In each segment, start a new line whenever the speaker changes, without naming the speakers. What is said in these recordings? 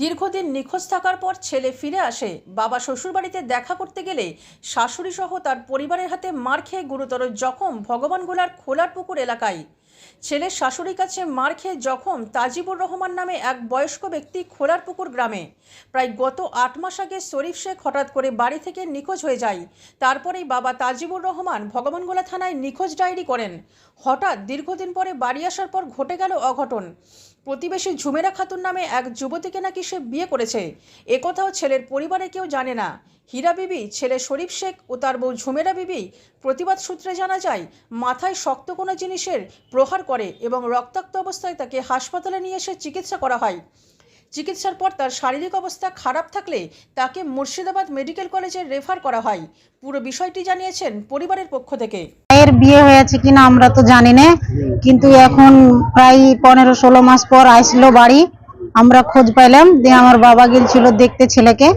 দীর্ঘদিন নিখোঁজ থাকার পর ছেলে ফিরে আসে। বাবা শ্বশুরবাড়িতে দেখা করতে গেলে শাশুড়ি সহ তার পরিবারের হাতে মার খেয়ে গুরুতর জখম ভগবানগোলার খোলার পুকুর এলাকায়। ছেলের শাশুড়ির কাছে মার খেয়ে জখম তাজিবুর রহমান নামে এক বয়স্ক ব্যক্তি খোলার পুকুর গ্রামে। প্রায় গত আট মাস আগে শরীফ শেখ হঠাৎ করে বাড়ি থেকে নিখোঁজ হয়ে যায়। তারপরেই বাবা তাজিবুর রহমান ভগবানগোলা থানায় নিখোঁজ ডায়েরি করেন। হঠাৎ দীর্ঘদিন পরে বাড়ি আসার পর ঘটে গেল অঘটন। প্রতিবেশী ঝুমেরা খাতুন নামে এক যুবতীকে নাকি সে বিয়ে করেছে। একথাও ছেলের পরিবারে কেউ জানে না। হীরা বিবি, ছেলে শরীফ শেখ ও তার বউ ঝুমেরা বিবি প্রতিবাদ সূত্রে জানা যায়, মাথায় শক্ত কোনো জিনিসের প্রহার করে এবং রক্তাক্ত অবস্থায় তাকে হাসপাতালে নিয়ে এসে চিকিৎসা করা হয়। চিকিৎসার পর তার শারীরিক অবস্থা খারাপ থাকলে তাকে মুর্শিদাবাদ মেডিকেল কলেজে রেফার করা হয়। পুরো বিষয়টি জানিয়েছেন পরিবারের পক্ষ থেকে।
এর বিয়ে হয়েছে কিনা আমরা তো জানি না, কিন্তু এখন প্রায় পনেরো ষোলো মাস পর আসলো বাড়ি। আমরা খোঁজ পাইলাম, দিয়ে আমার বাবা গেছিল দেখতে ছেলেকে।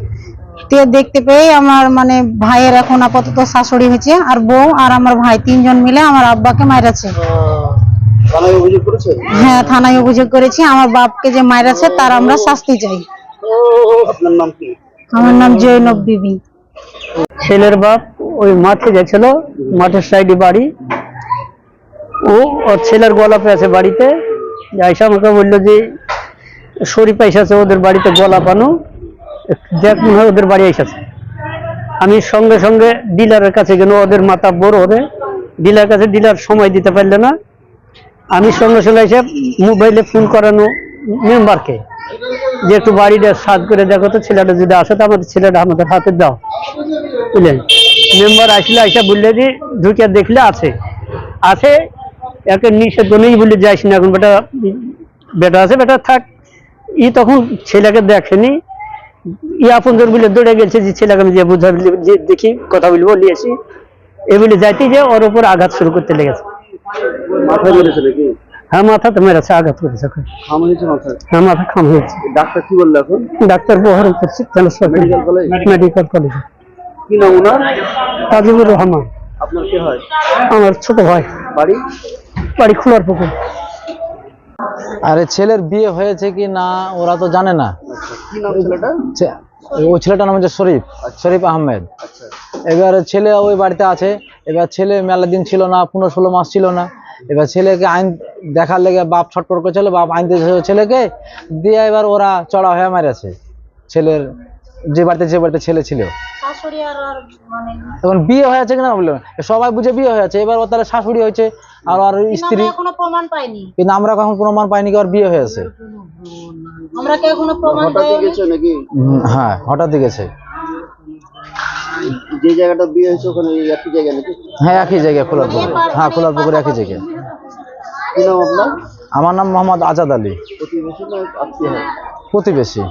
তে দেখতে পেয়ে আমার মানে ভাইয়ের এখন আপাতত শাশুড়ি হয়েছে আর বউ আর আমার ভাই তিনজন মিলে আমার আব্বাকে মাইরাছে। হ্যাঁ থানায় অভিযোগ করেছি আমার বাপকে যে মাইরাছে তার আমরা শাস্তি চাই।
আপনার নাম কি?
আমার নাম জৈনব বিবি।
ছেলের বাপ ওই মাঠে গেছিল মাঠের সাইডে বাড়ি। ও ওর ছেলের গলাপে আছে বাড়িতে। আইসা আমাকে বলল যে শরীফ আইসাছে ওদের বাড়িতে গলা পানো দেখ মনে হয় ওদের বাড়ি এসেছে আমি সঙ্গে সঙ্গে ডিলারের কাছে গেল ওদের মাথা বড় হবে, ডিলার কাছে ডিলার সময় দিতে পারলে না। আমি সঙ্গে সঙ্গে এসে মোবাইলে ফোন করানো মেম্বারকে, যে একটু বাড়িটা সাজ করে দেখো তো, ছেলেটা যদি আসে তো আমাদের ছেলেটা আমাদের হাতে দাও। বুঝলেন? মেম্বার আসলে আইসা বললে যে ঢুকে দেখলে আছে। আছে, একে নিষেধ নেই বলে যাইস না এখন, বেটা বেটা আছে, বেটা থাক। ই তখন ছেলেকে দেখেনি বলে দৌড়ে গেছে যে ছেলেকে আমি যে বুঝাবি যে দেখি কথা বলব নিয়ে আসি। এ বলে যাইতে যে ওর উপর আঘাত শুরু করতে লেগেছে। হ্যাঁ মাথা তো মেরেছে আঘাত করেছে ওকে।
খাম হয়েছে মাথায়?
হ্যাঁ মাথা খাম হয়েছে।
ডাক্তার কি বলল এখন?
ডাক্তার বহরম করছে মেডিকেল কলেজে
কি নাম ওনার?
তাজিবুর রহমান।
আপনার কি হয়?
আমার ছোট ভাই।
বাড়ি?
বাড়ি খোলার পুকুর।
আরে ছেলের বিয়ে হয়েছে কি না ওরা তো জানে না।
কি নাম ছেলেটা?
ওই ছেলেটার নাম হচ্ছে শরীফ শরীফ আহমেদ।
আচ্ছা।
এবার ছেলে ওই বাড়িতে আছে এবার ছেলে মেলা দিন ছিল না পনেরো ষোলো মাস ছিল না। এবার ছেলেকে আইন দেখার লেগে বাপ ছটপট করেছিল বাপ আইন দিয়েছে ছেলেকে দিয়ে এবার ওরা চড়া হয়ে মারেছে। ছেলের যে বাড়িতে যে বাড়িতে ছেলে ছিল। এখন বিয়ে হয়েছে কিনা বলল সবাই বুঝে বিয়ে হয়ে আছে এবার ও তাহলে শাশুড়ি হয়েছে আর ওর স্ত্রী
এখনও প্রমাণ পাইনি
কিন্তু আমরা কখন প্রমাণ পাইনি কি ওর বিয়ে হয়েছে
আমরা কি এখনও প্রমাণ
হঠাৎই গেছে নাকি?
হ্যাঁ হঠাৎ গেছে।
যে জায়গাটা বিয়ে হয়েছে ওখানে এই একই জায়গা নাকি?
হ্যাঁ একই জায়গায় খোলার পুকুর হ্যাঁ খোলার পুকুর একই জায়গায়।
কি নাম আপনার?
আমার নাম মোহাম্মদ আজাদ আলী।
প্রতিবেশী হয়
প্রতিবেশী।